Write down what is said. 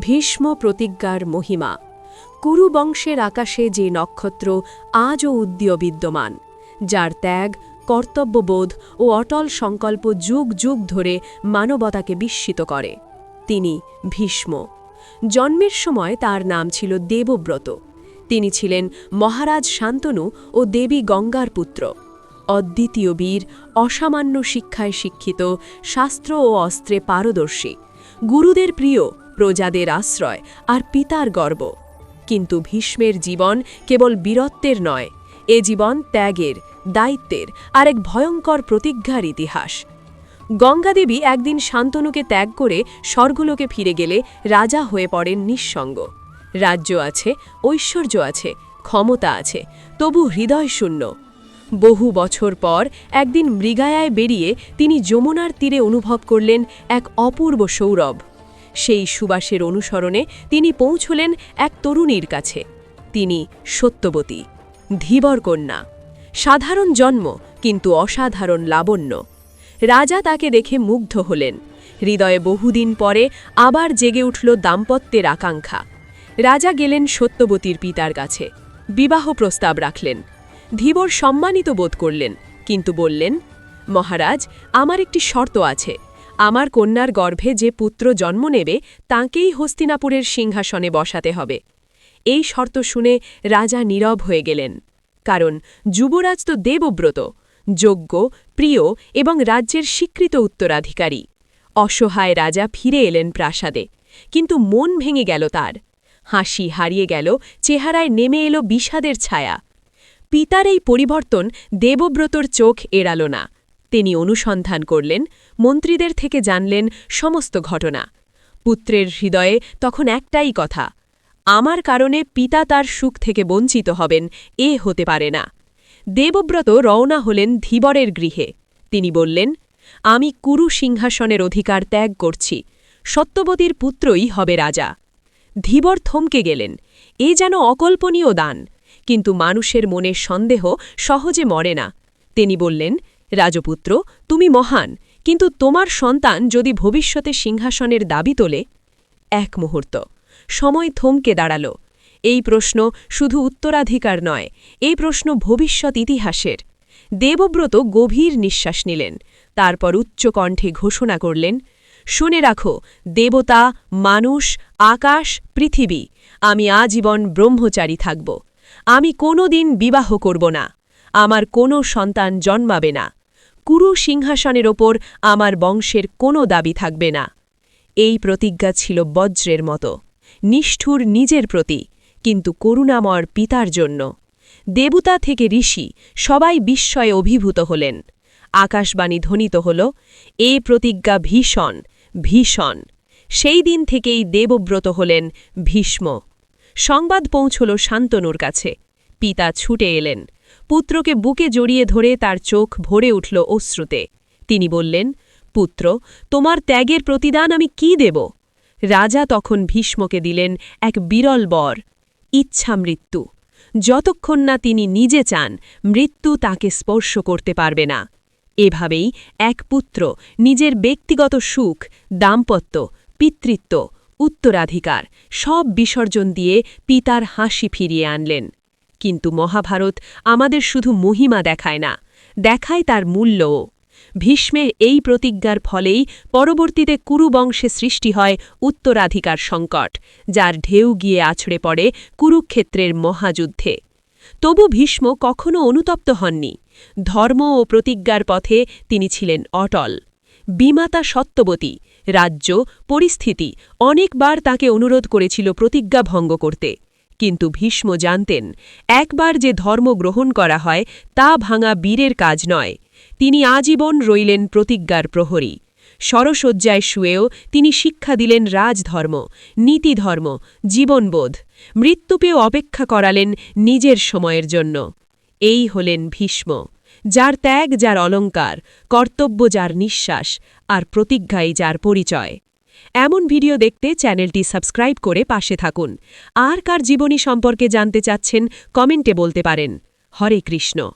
ভীষ্ম প্রতিজ্ঞার মহিমা। কুরু বংশের আকাশে যে নক্ষত্র আজও উদ্দীয় বিদ্যমান যার ত্যাগ, কর্তব্যবোধ ও অটল সংকল্প যুগ যুগ ধরে মানবতাকে বিস্মিত করে। তিনি ভীষ্ম। জন্মের সময় তার নাম ছিল দেবব্রত। তিনি ছিলেন মহারাজ শান্তনু ও দেবী গঙ্গার পুত্র। অদ্বিতীয় বীর, অসামান্য শিক্ষায় শিক্ষিত, শাস্ত্র ও অস্ত্রে পারদর্শী। গুরুদের প্রিয় প্রজাদের আশ্রয় আর পিতার গর্ব। কিন্তু ভীষ্মের জীবন কেবল বীরত্বের নয়, এ জীবন ত্যাগের, দায়িত্বের আর এক ভয়ঙ্কর প্রতিজ্ঞার ইতিহাস। গঙ্গাদেবী একদিন শান্তনুকে ত্যাগ করে স্বর্গলোকে ফিরে গেলে রাজা হয়ে পড়েন নিঃসঙ্গ। রাজ্য আছে, ঐশ্বর্য আছে, ক্ষমতা আছে, তবু হৃদয় শূন্য। বহু বছর পর একদিন মৃগায়ায় বেরিয়ে তিনি যমুনার তীরে অনুভব করলেন এক অপূর্ব সৌরভ। সেই সুবাসের অনুসরণে তিনি পৌঁছলেন এক তরুণীর কাছে। তিনি সত্যবতী, ধীবর কন্যা। সাধারণ জন্ম, কিন্তু অসাধারণ লাবণ্য। রাজা তাকে দেখে মুগ্ধ হলেন। হৃদয়ে বহুদিন পরে আবার জেগে উঠল দাম্পত্যের আকাঙ্ক্ষা। রাজা গেলেন সত্যবতীর পিতার কাছে। বিবাহ প্রস্তাব রাখলেন। ধীবর সম্মানিত বোধ করলেন, কিন্তু বললেন, মহারাজ, আমার একটি শর্ত আছে। আমার কন্যার গর্ভে যে পুত্র জন্ম নেবে, তাঁকেই হস্তিনাপুরের সিংহাসনে বসাতে হবে। এই শর্ত শুনে রাজা নীরব হয়ে গেলেন। কারণ যুবরাজ তো দেবব্রত যোগ্য প্রিয় এবং রাজ্যের স্বীকৃত উত্তরাধিকারী। অসহায় রাজা ফিরে এলেন প্রাসাদে, কিন্তু মন ভেঙে গেল তার। হাসি হারিয়ে গেল, চেহারায় নেমে এলো বিষাদের ছায়া। পিতার এই পরিবর্তন দেবব্রতর চোখ এড়াল না। তিনি অনুসন্ধান করলেন, মন্ত্রীদের থেকে জানলেন সমস্ত ঘটনা। পুত্রের হৃদয়ে তখন একটাই কথা, আমার কারণে পিতা তার সুখ থেকে বঞ্চিত হবেন, এ হতে পারে না। দেবব্রত রওনা হলেন ধীবরের গৃহে। তিনি বললেন, আমি কুরু সিংহাসনের অধিকার ত্যাগ করছি, সত্যবতীর পুত্রই হবে রাজা। ধীবর থমকে গেলেন, এ যেন অকল্পনীয় দান, কিন্তু মানুষের মনের সন্দেহ সহজে মরে না। তিনি বললেন রাজপুত্র, তুমি মহান, কিন্তু তোমার সন্তান যদি ভবিষ্যতে সিংহাসনের দাবি তোলে? এক মুহূর্ত। সময় থমকে দাঁড়াল। এই প্রশ্ন শুধু উত্তরাধিকার নয়, এই প্রশ্ন ভবিষ্যৎ ইতিহাসের। দেবব্রত গভীর নিঃশ্বাস নিলেন, তারপর উচ্চকণ্ঠে ঘোষণা করলেন, শুনে রাখো, দেবতা, মানুষ, আকাশ, পৃথিবী, আমি আজীবন ব্রহ্মচারী থাকব। আমি কোনো দিন বিবাহ করব না। আমার কোনো সন্তান জন্মাবে না। কুরু সিংহাসনের ওপর আমার বংশের কোনো দাবি থাকবে না। এই প্রতিজ্ঞা ছিল বজ্রের মতো। নিষ্ঠুর নিজের প্রতি, কিন্তু করুণাময় পিতার জন্য। দেবতা থেকে ঋষি সবাই বিস্ময়ে অভিভূত হলেন। আকাশবাণী ধ্বনিত হল, এ প্রতিজ্ঞা ভীষণ ভীষণ। সেই দিন থেকেই দেবব্রত হলেন ভীষ্ম। সংবাদ পৌঁছল শান্তনুর কাছে। পিতা ছুটে এলেন। পুত্রকে বুকে জড়িয়ে ধরে তার চোখ ভরে উঠল অশ্রুতে। তিনি বললেন, পুত্র, তোমার ত্যাগের প্রতিদান আমি কি দেব? রাজা তখন ভীষ্মকে দিলেন এক বিরল বর, ইচ্ছা মৃত্যু। যতক্ষণ না তিনি নিজে চান, মৃত্যু তাকে স্পর্শ করতে পারবে না। এভাবেই এক পুত্র নিজের ব্যক্তিগত সুখ, দাম্পত্য, পিতৃত্ব, উত্তরাধিকার সব বিসর্জন দিয়ে পিতার হাসি ফিরিয়ে আনলেন। কিন্তু মহাভারত আমাদের শুধু মহিমা দেখায় না, দেখায় তার মূল্যও। ভীষ্মের এই প্রতিজ্ঞার ফলেই পরবর্তীতে কুরুবংশে সৃষ্টি হয় উত্তরাধিকার সংকট, যার ঢেউ গিয়ে আছড়ে পড়ে কুরুক্ষেত্রের মহাযুদ্ধে। তবু ভীষ্ম কখনও অনুতপ্ত হননি। ধর্ম ও প্রতিজ্ঞার পথে তিনি ছিলেন অটল। বিমাতা সত্যবতী, রাজ্য, পরিস্থিতি, অনেকবার তাকে অনুরোধ করেছিল প্রতিজ্ঞা ভঙ্গ করতে। কিন্তু ভীষ্ম জানতেন, একবার যে ধর্ম গ্রহণ করা হয়, তা ভাঙা বীরের কাজ নয়। তিনি আজীবন রইলেন প্রতিজ্ঞার প্রহরী। সরসজ্জায় শুয়েও তিনি শিক্ষা দিলেন রাজধর্ম, নীতিধর্ম, জীবনবোধ। মৃত্যুপেও অপেক্ষা করালেন নিজের সময়ের জন্য। এই হলেন ভীষ্ম, যার ত্যাগ, যার অলঙ্কার, কর্তব্য, যার নিঃশ্বাস, আর প্রতিজ্ঞাই যার পরিচয়। এমন ভিডিও দেখতে চ্যানেলটি সাবস্ক্রাইব করে পাশে থাকুন। আর কার জীবনী সম্পর্কে জানতে চাচ্ছেন, কমেন্টে বলতে পারেন। হরে কৃষ্ণ।